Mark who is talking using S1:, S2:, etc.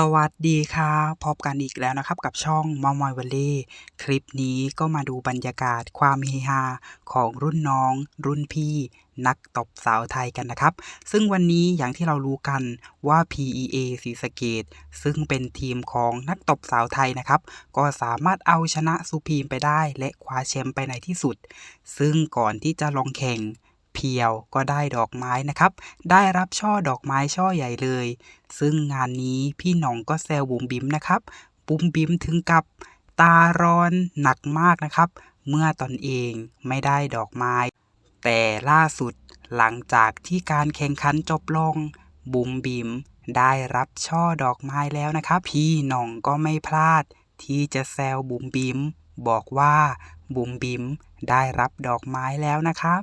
S1: สวัสดีครับพบกันอีกแล้วนะครับกับช่องมอมอยวันเล่คลิปนี้ก็มาดูบรรยากาศความเฮฮาของรุ่นน้อง รุ่นพี่นักตบสาวไทยกันนะครับ ซึ่งวันนี้อย่างที่เรารู้กันว่า PEA ศรีสะเกดซึ่งเป็นทีมของนักตบสาวไทยนะครับ ก็สามารถเอาชนะสุพีมไปได้ และคว้าแชมป์ไปในที่สุด ซึ่งก่อนที่จะลงแข่ง พียวก็ได้ดอกไม้นะครับ ได้รับช่อดอกไม้ช่อใหญ่เลย ซึ่งงานนี้พี่หน่องก็แซวบุ๋มบิ๋มนะครับ บุ๋มบิ๋มถึงกับตาร้อนหนักมากนะครับ เมื่อตอนเองไม่ได้ดอกไม้ แต่ล่าสุดหลังจากที่การแข่งขันจบลง บุ๋มบิ๋มได้รับช่อดอกไม้แล้วนะครับ พี่หน่องก็ไม่พลาด ที่จะแซวบุ๋มบิ๋มบอกว่าบุ๋มบิ๋มได้รับดอกไม้แล้วนะครับ